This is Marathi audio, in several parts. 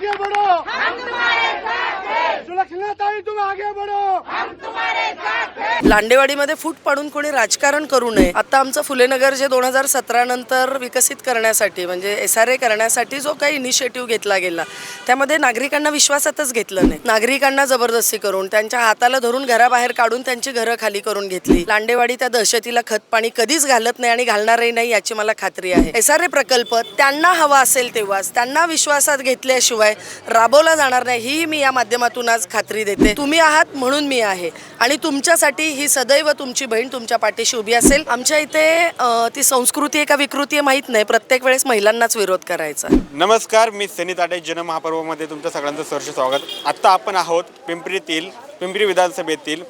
आगे बढ़ो हम तुम्हारे साथ हैं सुलक्षणा ताई तुम आगे बढ़ो लांडेवाडीमध्ये फूट पाडून कोणी राजकारण करू नये. आता आमचं फुलेनगर जे दोन हजार सतरा नंतर विकसित करण्यासाठी म्हणजे एस आर ए करण्यासाठी जो काही इनिशिएटिव्ह घेतला गेला त्यामध्ये नागरिकांना विश्वासातच घेतलं नाही. नागरिकांना जबरदस्ती करून त्यांच्या हाताला धरून घराबाहेर काढून त्यांची घरं खाली करून घेतली. लांडेवाडी त्या दहशतीला खत पाणी कधीच घालत नाही आणि घालणारही नाही याची मला खात्री आहे. एस आर ए प्रकल्प त्यांना हवा असेल तेव्हाच त्यांना विश्वासात घेतल्याशिवाय राबवला जाणार नाही ही मी या माध्यमातून आज खात्री देते. तुम्ही आहात म्हणून मी आहे आणि तुमच्यासाठी ही सदैव तुमची बहीण तुमच्या पाठीशी उभी असेल. आमच्या इथे ती संस्कृती आहे का विकृती आहे माहीत नाही. प्रत्येक वेळेस महिलांनाच विरोध करायचा. नमस्कार मी सनी ताटे जनमहापर्वामध्ये तुमचं सगळ्यांचं सहर्ष स्वागत. आत्ता आपण आहोत पिंपरीतील पिंपरी विधानसभेतील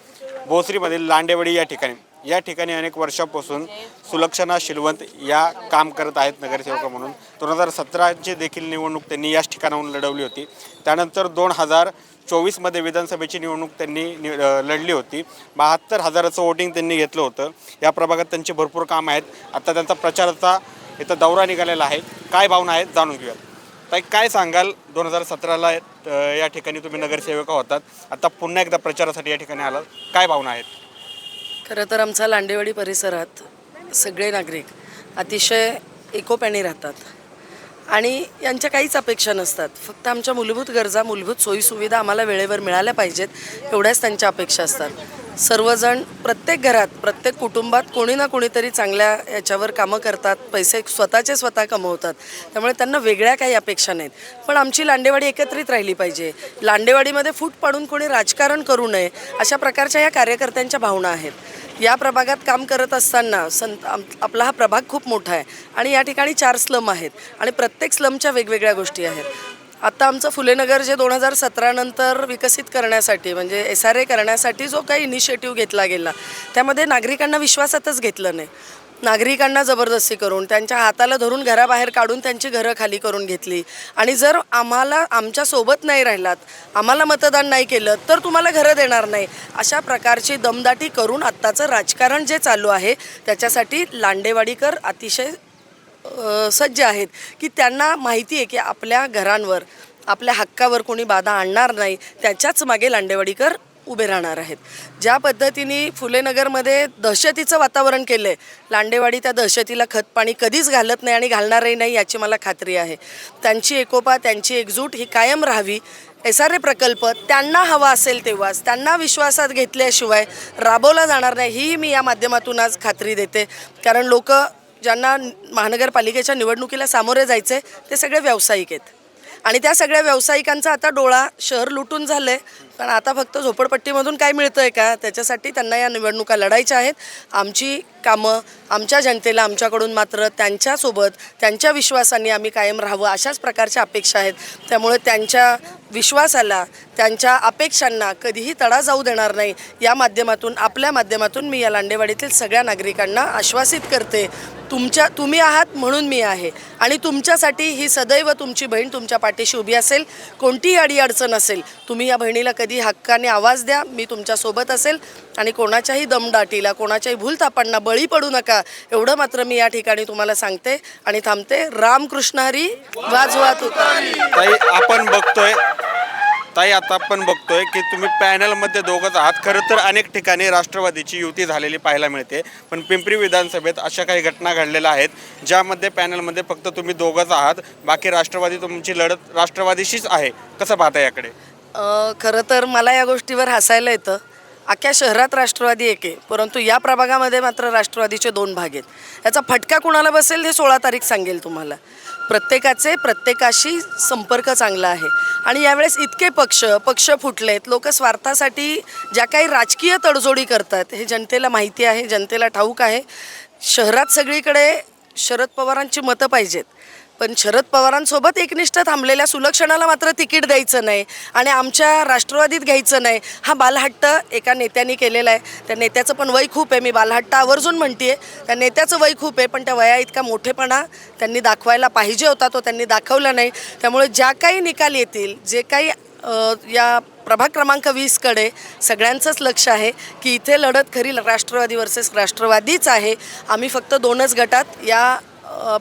भोसरीमधील लांडेवाडी या ठिकाणी. या ठिकाणी अनेक वर्षापासून सुलक्षणा शिलवंत या काम करत आहेत नगरसेवक म्हणून. दोन हजार सतराची देखील निवडणूक त्यांनी याच ठिकाणाहून लढवली होती. त्यानंतर दोन हजार चोवीसमध्ये विधानसभेची निवडणूक त्यांनी नि लढली होती. बहात्तर हजाराचं वोटिंग त्यांनी घेतलं होतं. या प्रभागात त्यांची भरपूर कामं आहेत. आता त्यांचा प्रचाराचा इथं दौरा निघालेला आहे. काय भावना आहेत जाणून घेऊयात. ताई काय सांगाल? दोन हजार सतराला या ठिकाणी तुम्ही नगरसेविका होतात. आता पुन्हा एकदा प्रचारासाठी या ठिकाणी आलात. काय भावना आहेत? खरं तर आमचा लांडेवाडी परिसरात सगळे नागरिक अतिशय एकोप्याने राहतात. आणि यांच्या काहीच अपेक्षा नसतात. फक्त आमच्या मूलभूत गरजा मूलभूत सोयीसुविधा आम्हाला वेळेवर मिळाल्या पाहिजेत एवढ्याच त्यांच्या अपेक्षा असतात. सर्वजण प्रत्येक घरात प्रत्येक कुटुंबात कोणी ना कोणीतरी चांगल्या याच्यावर कामं करतात पैसे स्वतःचे स्वतः कमवतात. त्यामुळे त्यांना वेगळ्या काही अपेक्षा नाहीत. पण आमची लांडेवाडी एकत्रित राहिली पाहिजे. लांडेवाडीमध्ये फूट पाडून कोणी राजकारण करू नये अशा प्रकारच्या या कार्यकर्त्यांच्या भावना आहेत. या प्रभागात काम करत असताना संत आपला हा प्रभाग खूप मोठा आहे. आणि या ठिकाणी चार स्लम आहेत आणि प्रत्येक स्लमच्या वेगवेगळ्या गोष्टी आहेत. आत्ता आमचं फुलेनगर जे दोन हजार सतरानंतर विकसित करण्यासाठी म्हणजे एस आर ए करण्यासाठी जो काही इनिशिएटिव्ह घेतला गेला त्यामध्ये नागरिकांना विश्वासातच घेतलं नाही. नागरिकांना जबरदस्ती करून त्यांच्या हाताला धरून घराबाहेर काढून त्यांची घरं खाली करून घेतली. आणि जर आम्हाला आमच्यासोबत नाही राहिलात आम्हाला मतदान नाही केलं तर तुम्हाला घरं देणार नाही. अशा प्रकारची दमदाटी करून आत्ताचं राजकारण जे चालू आहे त्याच्यासाठी लांडेवाडीकर अतिशय सज्ज आहेत की त्यांना माहिती आहे की आपल्या घरांवर आपल्या हक्कावर कोणी बाधा आणणार नाही. त्याच्याच मागे लांडेवाडीकर उभे राहणार आहेत. ज्या पद्धतीने फुलेनगरमध्ये दहशतीचं वातावरण केलं आहे लांडेवाडी त्या दहशतीला खतपाणी कधीच घालत नाही आणि घालणारही नाही याची मला खात्री आहे. त्यांची एकोपा त्यांची एकजूट ही कायम राहावी एस आर ए प्रकल्प त्यांना हवा असेल तेव्हाच त्यांना विश्वासात घेतल्याशिवाय राबवला जाणार नाही ही मी या माध्यमातून आज खात्री देते. कारण लोक ज्यांना महानगरपालिकेच्या निवडणुकीला सामोरे जायचे ते सगळे व्यावसायिक आहेत. आणि त्या सगळ्या व्यावसायिकांचा आता डोळा शहर लुटून झालं आहे पण आता फक्त झोपडपट्टीमधून काय मिळतं आहे का? त्याच्यासाठी त्यांना या निवडणुका लढायच्या आहेत. आमची कामं आमच्या जनतेला आमच्याकडून मात्र त्यांच्यासोबत त्यांच्या विश्वासाने आम्ही कायम राहावं अशाच प्रकारच्या अपेक्षा आहेत. त्यामुळे त्यांच्या विश्वासाला त्यांच्या अपेक्षांना कधीही तडा जाऊ देणार नाही. या माध्यमातून आपल्या माध्यमातून मी या लांडेवाडीतील सगळ्या नागरिकांना आश्वासित करते तुमच्या तुम्ही आहात म्हणून मी आहे. आणि तुमच्यासाठी ही सदैव तुमची बहीण तुमच्या पाठीशी उभी असेल कोणतीही अडीअडचण असेल तुम्ही या बहिणीला कधी हक्काने आवाज द्या मी तुमच्यासोबत असेल आणि कोणाच्याही दमदाटीला कोणाच्याही भूलथापांना बळी पडू नका. एवढं मात्र मी या ठिकाणी तुम्हाला सांगते आणि थांबते. रामकृष्ण हरी वाजवात होता ताई आपण बघतोय ताई आता आपण बघतोय की तुम्ही पॅनलमध्ये दोघंच आहात. खरं तर अनेक ठिकाणी राष्ट्रवादीची युती झालेली पाहायला मिळते पण पिंपरी विधानसभेत अशा काही घटना घडलेल्या आहेत ज्यामध्ये पॅनलमध्ये फक्त तुम्ही दोघंच आहात. बाकी राष्ट्रवादी तुमची लढत राष्ट्रवादीशीच आहे. कसं पाहता याकडे? खरं तर मला या गोष्टीवर हसायला येतं. अख्ख्या शहरात राष्ट्रवादी एक आहे परंतु या प्रभागामध्ये मात्र राष्ट्रवादीचे दोन भाग आहेत. याचा फटका कुणाला बसेल हे सोळा तारीख सांगेल तुम्हाला. प्रत्येकाचे प्रत्येकाशी संपर्क चांगला आहे. आणि यावेळेस इतके पक्ष पक्ष फुटलेत लोक स्वार्थासाठी ज्या काही राजकीय तडजोडी करतात हे जनतेला माहिती आहे जनतेला ठाऊक आहे. शहरात सगळीकडे शरद पवारांची मतं पाहिजेत. पण शरद पवारांसोबत एकनिष्ठ थांबलेल्या सुलक्षणाला मात्र तिकीट द्यायचं नाही आणि आमच्या राष्ट्रवादीत घ्यायचं नाही. हा बालहट्ट एका नेत्याने केलेला आहे. त्या नेत्याचं पण वय खूप आहे. मी बालहट्ट आवर्जून म्हणते त्या नेत्याचं वय खूप आहे पण त्या वया इतका मोठेपणा त्यांनी दाखवायला पाहिजे होता. तो त्यांनी दाखवला नाही. त्यामुळे ज्या काही निकाल येतील जे काही या प्रभाग क्रमांक वीसकडे सगळ्यांचंच लक्ष आहे की इथे लढत खरी राष्ट्रवादी वर्सेस राष्ट्रवादीच आहे. आम्ही फक्त दोनच गटात या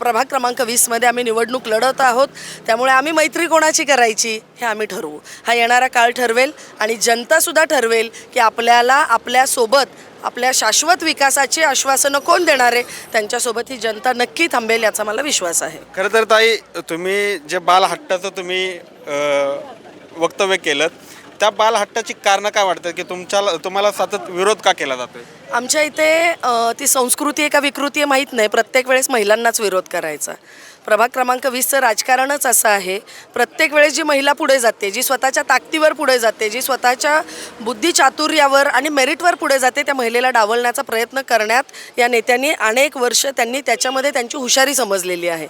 प्रभाग क्रमांक वीसमध्ये आम्ही निवडणूक लढत आहोत. त्यामुळे आम्ही मैत्री कोणाची करायची हे आम्ही ठरवू. हा येणारा काळ ठरवेल आणि जनतासुद्धा ठरवेल की आपल्याला आपल्यासोबत आपल्या शाश्वत विकासाची आश्वासनं कोण देणार आहे? त्यांच्यासोबत ही जनता नक्की थांबेल याचा मला विश्वास आहे. खरं तर ताई तुम्ही जे बालहट्टाचं तुम्ही वक्तव्य केलं त्या बालहट्टाची कारणं काय वाटतं की तुमच्या तुम्हाला सतत विरोध का केला जातोय? आमच्या इथे ती संस्कृती आहे का विकृती आहे माहीत नाही. प्रत्येक वेळेस महिलांनाच विरोध करायचा. प्रभाग क्रमांक वीसचं राजकारणच असं आहे. प्रत्येक वेळेस जी महिला पुढे जाते जी स्वतःच्या ताकदीवर पुढे जाते जी स्वतःच्या बुद्धी चातुर्यावर आणि मेरिटवर पुढे जाते त्या महिलेला डावलण्याचा प्रयत्न करण्यात या नेत्यांनी अनेक वर्ष त्यांनी त्याच्यामध्ये त्यांची हुशारी समजलेली आहे.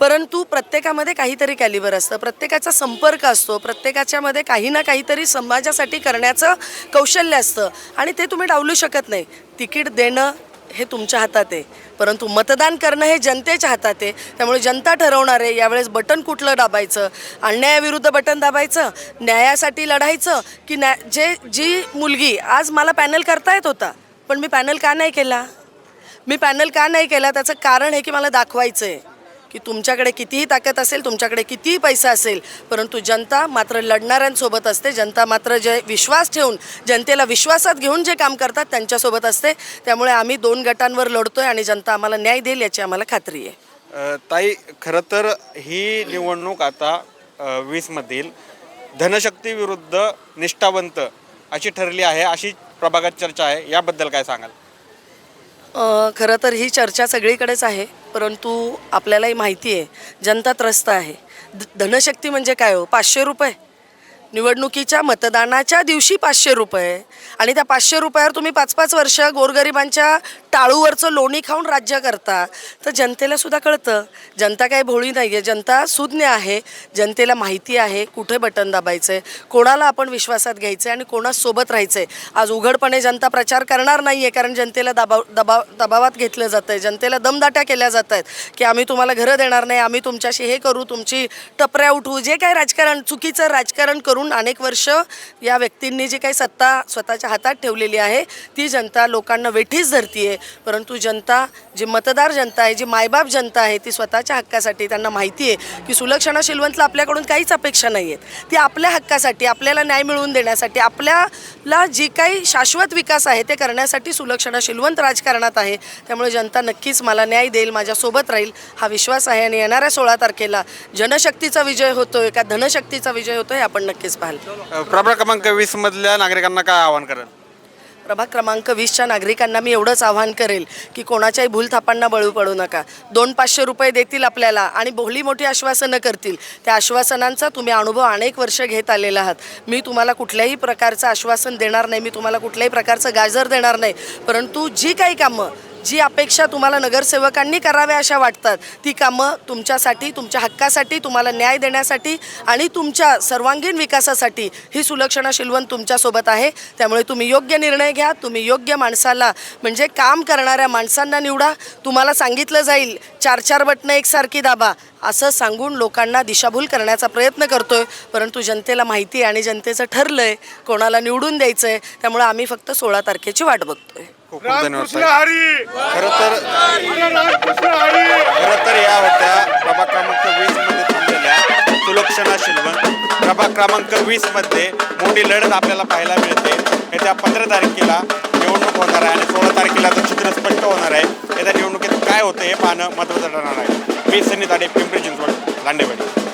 परंतु प्रत्येकामध्ये काहीतरी कॅलिबर असतं. प्रत्येकाचा संपर्क असतो. प्रत्येकाच्यामध्ये काही ना काहीतरी समाजासाठी करण्याचं कौशल्य असतं. आणि ते तुम्ही डावलू शकत नाही. तिकीट देणं हे तुमच्या हातात आहे. परंतु मतदान करणं हे जनतेच्या हातात आहे. त्यामुळे जनता ठरवणार आहे. यावेळेस बटन कुठलं दाबायचं? अन्यायाविरुद्ध बटन दाबायचं? न्यायासाठी लढायचं? की न्या जे जी मुलगी आज मला पॅनल करता येत होता पण मी पॅनल का नाही केला? मी पॅनल का नाही केला? त्याचं कारण हे की मला दाखवायचं आहे की तुमच्याकडे कितीही ताकद असेल तुमच्याकडे कितीही पैसा असेल परंतु जनता मात्र लढणाऱ्यांसोबत असते. जनता मात्र जे विश्वास ठेवून जनतेला विश्वासात घेऊन जे काम करतात त्यांच्यासोबत असते. त्यामुळे आम्ही दोन गटांवर लढतोय आणि जनता आम्हाला न्याय देईल याची आम्हाला खात्री आहे. ताई खरं तर ही निवडणूक आता वीसमधील धनशक्ती विरुद्ध निष्ठावंत अशी ठरली आहे अशी प्रभागात चर्चा आहे. याबद्दल काय सांगाल? खरं तर ही चर्चा सगळीकडेच आहे. परंतु आपल्यालाही माहिती आहे जनता त्रस्त आहे. ध- धनशक्ती म्हणजे काय हो? पाचशे रुपये. निवडणुकीच्या मतदानाच्या दिवशी पाचशे रुपये आणि त्या पाचशे रुपयावर तुम्ही पाच पाच वर्ष गोरगरिबांच्या टाळूवरचं लोणी खाऊन राज्य करता. तर जनतेला सुद्धा कळतं. जनता काही भोळी नाही आहे जनता सुज्ञ आहे. जनतेला माहिती आहे कुठे बटन दाबायचं आहे कोणाला आपण विश्वासात घ्यायचं आहे आणि कोणासोबत राहायचं आहे आज उघडपणे जनता प्रचार करणार नाही आहे कारण जनतेला दबाव दबाव दबावात घेतलं जातं आहे जनतेला दमदाट्या केल्या जात आहेत की आम्ही तुम्हाला घरं देणार नाही. आम्ही तुमच्याशी हे करू तुमची टपऱ्या उठवू जे काही राजकारण चुकीचं राजकारण करून अनेक वर्ष या व्यक्तींनी जी काही सत्ता स्वतःच्या हातात ठेवलेली आहे ती जनता लोकांना वेठीच धरती आहे परंतु जनता जी मतदार जनता आहे जी मायबाप जनता आहे ती स्वतःच्या हक्कासाठी त्यांना माहिती आहे की सुलक्षणा शिलवंतला आपल्याकडून काहीच अपेक्षा नाही आहेत. ती आपल्या हक्कासाठी आपल्याला न्याय मिळवून देण्यासाठी आपल्याला जी काही शाश्वत विकास आहे ते करण्यासाठी सुलक्षणा शिलवंत राजकारणात आहे. त्यामुळे जनता नक्कीच मला न्याय देईल माझ्यासोबत राहील हा विश्वास आहे. आणि येणाऱ्या सोळा तारखेला जनशक्तीचा विजय होतोय का धनशक्तीचा विजय होतोय हे आपण नक्कीच पाहाल. अ, प्रभाग क्रमांक वीसमधल्या नागरिकांना काय आवाहन करेल? प्रभाग क्रमांक वीसच्या नागरिकांना मी एवढंच आव्हान करेल की कोणाच्याही भूलथापांना बळू पडू नका. दोन पाचशे रुपये देतील आपल्याला आणि भोली मोठी आश्वासनं करतील. त्या आश्वासनांचा तुम्ही अनुभव अनेक वर्ष घेत आलेला आहात. मी तुम्हाला कुठल्याही प्रकारचं आश्वासन देणार नाही. मी तुम्हाला कुठल्याही प्रकारचं गाजर देणार नाही. परंतु जी काही कामं जी अपेक्षा तुम्हाला नगरसेवकांनी कराव्या अशा वाटतात ती कामं तुमच्यासाठी तुमच्या हक्कासाठी तुम्हाला न्याय देण्यासाठी आणि तुमच्या सर्वांगीण विकासासाठी ही सुलक्षणा शिलवंत तुमच्यासोबत आहे. त्यामुळे तुम्ही योग्य निर्णय घ्या तुम्ही योग्य माणसाला म्हणजे काम करणाऱ्या माणसांना निवडा. तुम्हाला सांगितलं जाईल चार चार बटणं एकसारखी दाबा. असं सांगून लोकांना दिशाभूल करण्याचा प्रयत्न करतोय परंतु जनतेला माहिती आहे आणि जनतेचं ठरलं आहे कोणाला निवडून द्यायचं आहे त्यामुळे आम्ही फक्त सोळा तारखेची वाट बघतोय. खूप खूप धन्यवाद खरं तर खरं तर या होत्या प्रभाग क्रमांक वीसमध्ये थांबलेल्या सुलक्षणा शिलवंत प्रभाग क्रमांक वीसमध्ये मोठी लढत आपल्याला पाहायला मिळते. येत्या पंधरा तारखेला निवडणूक होणार आहे आणि सोळा तारखेला तर चित्र स्पष्ट होणार आहे येत्या निवडणुकीत काय होतं हे पाहणं महत्त्वाचं ठरणार आहे. मी सनी ताडे पिंपरी चिंचवड लांडेवाडी.